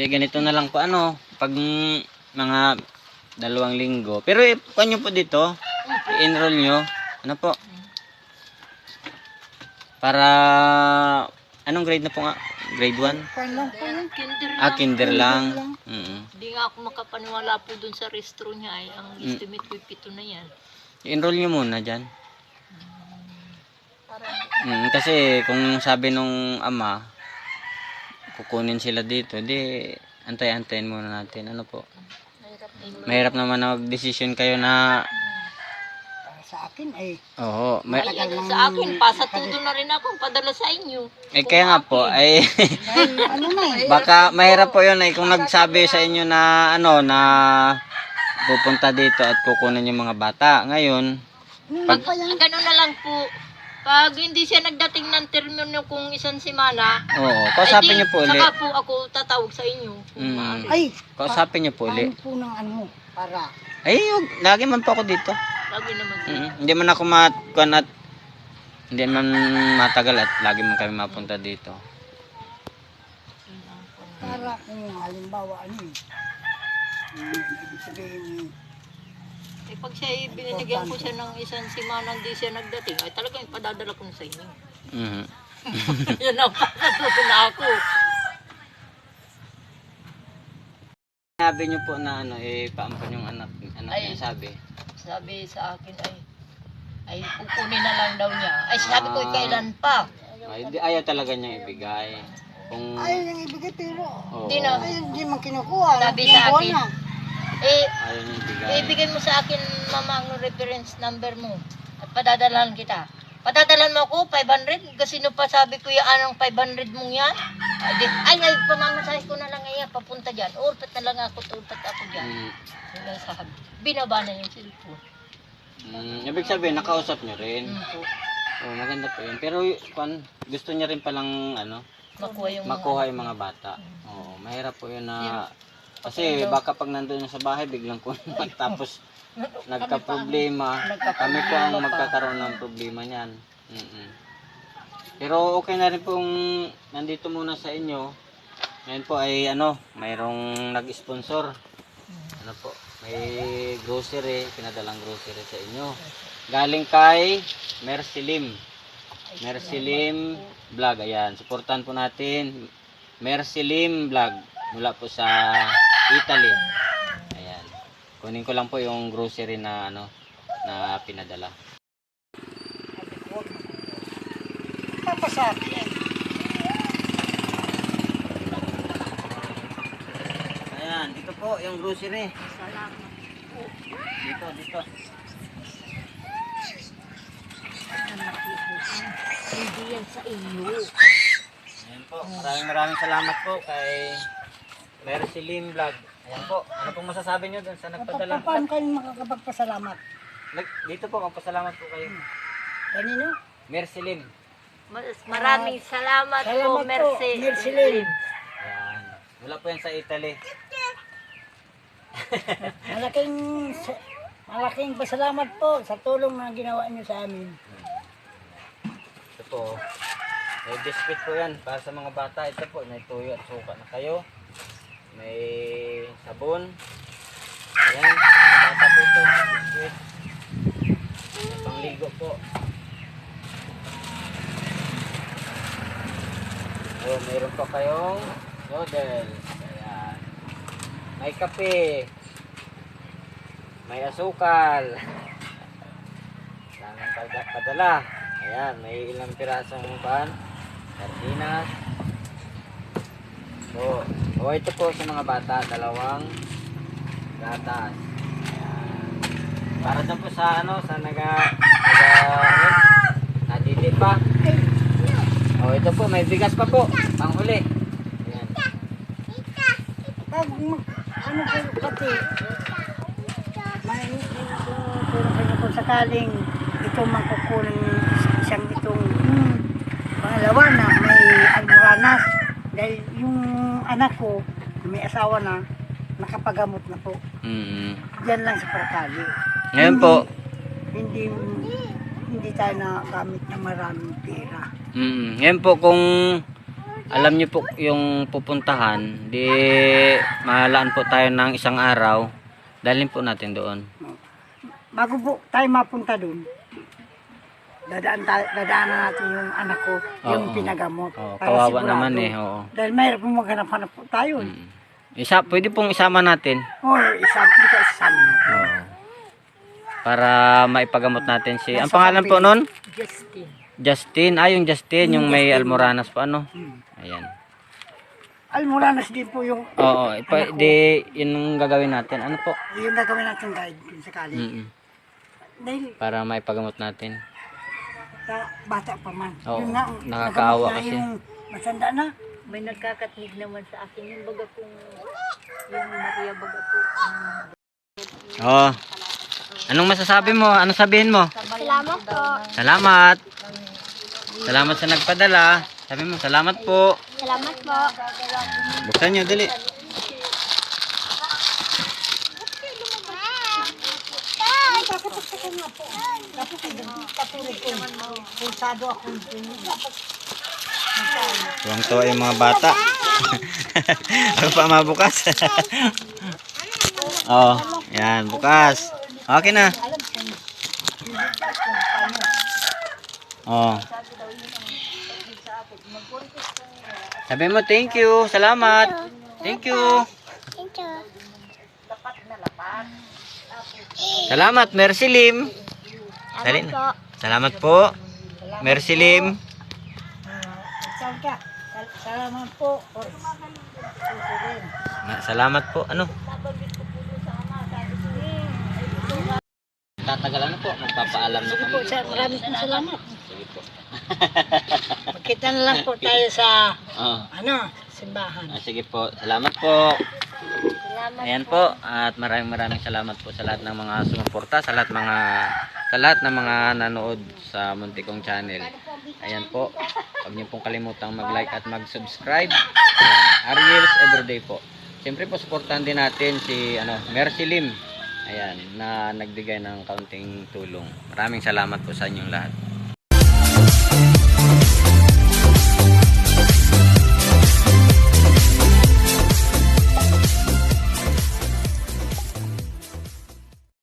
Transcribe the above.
Di ganito na lang po ano, pag mm, mga dalawang linggo. Pero eh, nyo po dito, i-enroll nyo, ano po? Para, anong grade na po nga? Grade 1? Kwan lang po yun. Kinder lang. Ah, kinder lang. Mm Hindi nga ako makapaniwala po dun sa restro niya ay ang Mm. estimate ko pito na yan. I-enroll nyo muna dyan. Parang Mm, kasi kung sabi nung ama, kukunin sila dito, di antay-antayin muna natin. Ano po? mahirap naman na mag-decision kayo na, sa akin ay oo, may, Ay, sa akin, pasatudo na rin ako, padala sa inyo. eh kaya nga po, ay, ano na eh. baka mahirap po yun ay kung nagsabi sa inyo na, ano, na pupunta dito at kukunin yung mga bata. Ngayon, Pag. Ganun na lang po. Pag hindi siya nagdating ng termino kung isang semana, oo, kausapin ay di, niyo po ulit. Saka po ako tatawag sa inyo. Kung Mm. maaari. Ay, Kausapin niyo po ano ulit. po ng ano para Ay, yun, lagi man po ako dito. Lagi naman. Mm, hindi man ako matkuan at hindi man matagal at lagi man kami mapunta dito. para kung halimbawa ano eh. Hmm, ibig sabihin eh, Eh, pag siya ay bininigyan ko siya ng isang semana hindi siya nagdating, ay talagang ipadadala ko na sa inyo. Mhm. Yan ang pasatudo na ako. Sabi niyo po na ano, eh, paampon yung anak, anak Ay. niya, sabi. Sabi sa akin ay, ay kukunin na lang daw niya. Ay sabi ko, Ah. kailan pa? Ay, di, ayaw talaga niyang ibigay. Kung, ayaw niyang ibigay pero oo, Di na. ay hindi man kinukuha. Sabi sa akin. na. Eh, ayaw ibigay. ibigay mo sa akin, mama, ang reference number mo. At padadalahan kita. Padadalan mo ako, 500. Kasi no pa sabi ko yung anong 500 mong yan. Ay, di, ay, ay pamamasahe ko na lang ngayon, papunta dyan. Urpat na lang ako, urpat ako dyan. Mm, Yun ang sabi. Binaba na yung cellphone. mm, ibig sabihin, nakausap niyo rin. Po. Oh, maganda po yun. Pero, kung gusto niya rin palang, ano, Makuha yung makuha yung mga bata. Oo, mahirap po yun na, kasi baka pag nandun na sa bahay, biglang po magtapos nagka-problema. Kami po ang magkakaroon ng problema niyan. Mm-mm. Pero okay na rin pong nandito muna sa inyo. Ngayon po ay ano, mayroong nag-sponsor. Ano po, may grocery, pinadalang grocery sa inyo. Galing kay Mercy Lim. Mercy Lim Vlog, ayan. Suportahan po natin Mercy Lim Vlog mula po sa Italy. Ayan. Kunin ko lang po yung grocery na ano na pinadala. Papasakyan. Ayan, dito po yung grocery. Salamat. Dito, dito. Hindi yan sa inyo. Ayan po. Maraming maraming salamat po kay Mercy Lim Vlog. Ayan po. Ano pong masasabi nyo dun sa nagpadala? Pa- Paano kayo makakapagpasalamat? Nag- dito po, magpasalamat po kayo. Kanino? Mercy Lim. Mas maraming salamat, Salamat po, po, Mercy. Lim. Ayan. Wala po yan sa Italy. Malaking sa- malaking pasalamat po sa tulong na ginawa niyo sa amin. Ito po. May biscuit po yan para sa mga bata. Ito po, may tuyo at suka na kayo. May sabon. Ayan, bata po ito. Biscuit. May pangligo po. Oh, mayroon pa kayong noodles. Ayan. May kape. May asukal. Daming pada- padala. Ayan, may ilang pirasong ban. Sardinas. So, oh, ito po sa mga bata, dalawang gatas. Ayan. Para doon po sa ano, sa naga, naga, ano, nadili pa. Oh, ito po, may bigas pa po. Panghuli. Ayan. Pag ano po pati, may kayo kung sakaling ito makukunin isang itong hmm, pangalawa na dahil yung anak ko may asawa na nakapagamot na po Mm. Diyan lang sa Parkali Ngayon po, hindi hindi tayo nagamit ng maraming pera mm, ngayon po kung alam niyo po yung pupuntahan, di malaan po tayo ng isang araw. Dalhin po natin doon. Bago po tayo mapunta dun, dadaan, tayo, dadaanan natin yung anak ko, yung Oo. pinagamot. Oh, para kawawa sigurado. naman eh. Oo. Dahil mayroon pong maghanap-hanap po tayo. Mm. Isa, pwede pong isama natin. O, isa, di ka isama natin. Oo. Para maipagamot natin si... Ang Nasa pangalan po papel. nun? Justin. Justin. Ah, yung Justin. Yung may almoranas pa ano. Hmm. Ayan. Almoranas din po yung, Oo. Ipa, di, yun ang gagawin natin. Ano po? yung gagawin natin guide kung sakali. Mm Dahil Para maipagamot natin. Sa bata pa man. Oo, Yun nga, ang nakakaawa nagamot na kasi. Yung matanda na. May nagkakatnig naman sa akin yung baga kong yung Maria baga po. ang Oo. Anong masasabi mo? Anong sabihin mo? Salamat po. Salamat. Salamat sa nagpadala. Sabi mo, salamat po. Salamat po. Buksan nyo, dali. Pulsado ako. Tuwang tuwa yung mga bata. Ako pa mabukas. oh, yan, bukas. Okay na. Oh. Sabi mo, thank you. Salamat. Thank you. Salamat, Mercy Lim. Dali na. Salamat po. Mercy Lim. Saan ka? Sal- Salamat po. Salamat po. Ano? Tatagalan po. Magpapaalam na po, sir, maraming salamat. Sige po. Magkita na lang po tayo sa, Oh. ano, simbahan. Ah, sige po. Salamat po. Salamat. Ayan po. At maraming maraming salamat po sa lahat ng mga sumuporta, sa lahat mga sa lahat ng mga nanood sa Muntikong channel. Ayan po. Huwag niyo pong kalimutang mag-like at mag-subscribe. Ariel's Everyday po. Siyempre po, supportan din natin si ano, Mercy Lim. Ayan, na nagbigay ng kaunting tulong. Maraming salamat po sa inyong lahat.